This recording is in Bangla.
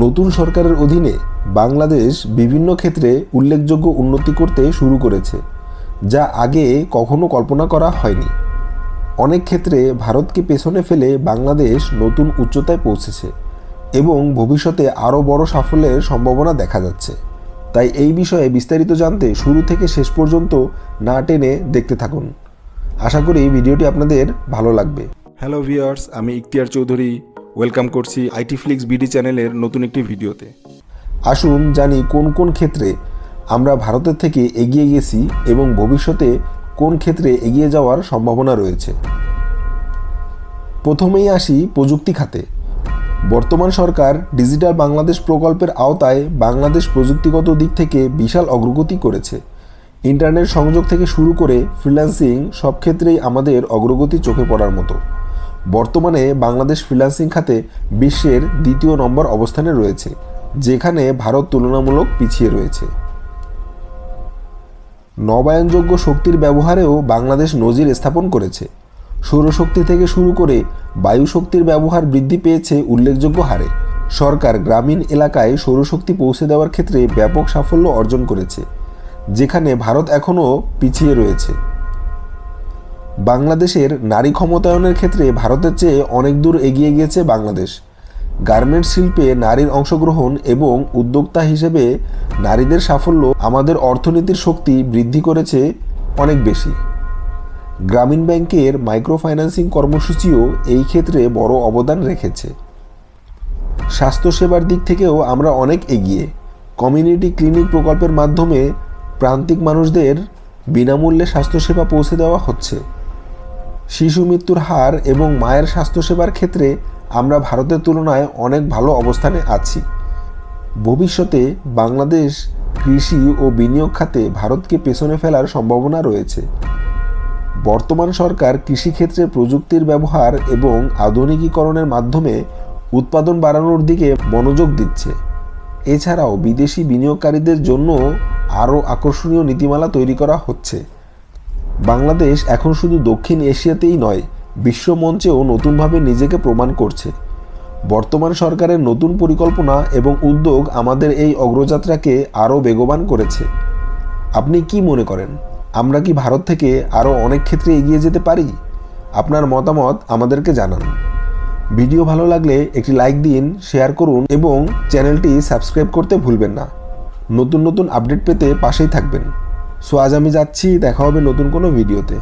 নতুন সরকারের অধীনে বাংলাদেশ বিভিন্ন ক্ষেত্রে উল্লেখযোগ্য উন্নতি করতে শুরু করেছে, যা আগে কখনো কল্পনা করা হয়নি। অনেক ক্ষেত্রে ভারতকে পেছনে ফেলে বাংলাদেশ নতুন উচ্চতায় পৌঁছেছে এবং ভবিষ্যতে আরও বড় সাফল্যের সম্ভাবনা দেখা যাচ্ছে। তাই এই বিষয়ে বিস্তারিত জানতে শুরু থেকে শেষ পর্যন্ত না টেনে দেখতে থাকুন। আশা করি ভিডিওটি আপনাদের ভালো লাগবে। হ্যালো ভিউয়ার্স আমি ইখতিয়ার চৌধুরী। ওয়েলকাম করছি আইটি ফ্লিক্স বিডি চ্যানেলের নতুন একটি ভিডিওতে। আসুন জানি কোন কোন ক্ষেত্রে আমরা ভারতের থেকে এগিয়ে গেছি এবং ভবিষ্যতে কোন ক্ষেত্রে এগিয়ে যাওয়ার সম্ভাবনা রয়েছে। প্রথমেই আসি প্রযুক্তি খাতে। বর্তমান সরকার ডিজিটাল বাংলাদেশ প্রকল্পের আওতায় বাংলাদেশ প্রযুক্তিগত দিক থেকে বিশাল অগ্রগতি করেছে। ইন্টারনেট সংযোগ থেকে শুরু করে ফ্রিল্যান্সিং সব ক্ষেত্রেই আমাদের অগ্রগতি চোখে পড়ার মতো। বর্তমানে বাংলাদেশ ফ্রিল্যান্সিং খাতে বিশ্বের দ্বিতীয় নম্বর অবস্থানে রয়েছে, যেখানে ভারত তুলনামূলক পিছিয়ে রয়েছে। নবায়নযোগ্য শক্তির ব্যবহারেও বাংলাদেশ নজির স্থাপন করেছে। সৌরশক্তি থেকে শুরু করে বায়ু শক্তির ব্যবহার বৃদ্ধি পেয়েছে উল্লেখযোগ্য হারে। সরকার গ্রামীণ এলাকায় সৌরশক্তি পৌঁছে দেওয়ার ক্ষেত্রে ব্যাপক সাফল্য অর্জন করেছে, যেখানে ভারত এখনও পিছিয়ে রয়েছে। বাংলাদেশের নারী ক্ষমতায়নের ক্ষেত্রে ভারতের চেয়ে অনেক দূর এগিয়ে গিয়েছে বাংলাদেশ। গার্মেন্টস শিল্পে নারীর অংশগ্রহণ এবং উদ্যোক্তা হিসেবে নারীদের সাফল্য আমাদের অর্থনীতির শক্তি বৃদ্ধি করেছে অনেক বেশি। গ্রামীণ ব্যাংকের মাইক্রো ফাইন্যান্সিং কর্মসূচিও এই ক্ষেত্রে বড় অবদান রেখেছে। স্বাস্থ্যসেবার দিক থেকেও আমরা অনেক এগিয়ে। কমিউনিটি ক্লিনিক প্রকল্পের মাধ্যমে প্রান্তিক মানুষদের বিনামূল্যে স্বাস্থ্যসেবা পৌঁছে দেওয়া হচ্ছে। শিশু মৃত্যুর হার এবং মায়ের স্বাস্থ্যসেবার ক্ষেত্রে আমরা ভারতের তুলনায় অনেক ভালো অবস্থানে আছি। ভবিষ্যতে বাংলাদেশ কৃষি ও বিনিয়োগ খাতে ভারতকে পেছনে ফেলার সম্ভাবনা রয়েছে। বর্তমান সরকার কৃষিক্ষেত্রে প্রযুক্তির ব্যবহার এবং আধুনিকীকরণের মাধ্যমে উৎপাদন বাড়ানোর দিকে মনোযোগ দিচ্ছে। এছাড়াও বিদেশি বিনিয়োগকারীদের জন্য আরও আকর্ষণীয় নীতিমালা তৈরি করা হচ্ছে। বাংলাদেশ এখন শুধু দক্ষিণ এশিয়াতেই নয় বিশ্ব মঞ্চেও নতুনভাবে নিজেকে প্রমাণ করছে। বর্তমান সরকারের নতুন পরিকল্পনা এবং উদ্যোগ আমাদের এই অগ্রযাত্রাকে আরও বেগবান করেছে। আপনি কি মনে করেন, আমরা কি ভারত থেকে আরও অনেক ক্ষেত্রে এগিয়ে যেতে পারি? আপনার মতামত আমাদেরকে জানান। ভিডিও ভালো লাগলে একটি লাইক দিন, শেয়ার করুন এবং চ্যানেলটি সাবস্ক্রাইব করতে ভুলবেন না। নতুন নতুন আপডেট পেতে পাশেই থাকবেন। সো আজ আমি যাচ্ছি দেখা হবে নতুন কোনো ভিডিওতে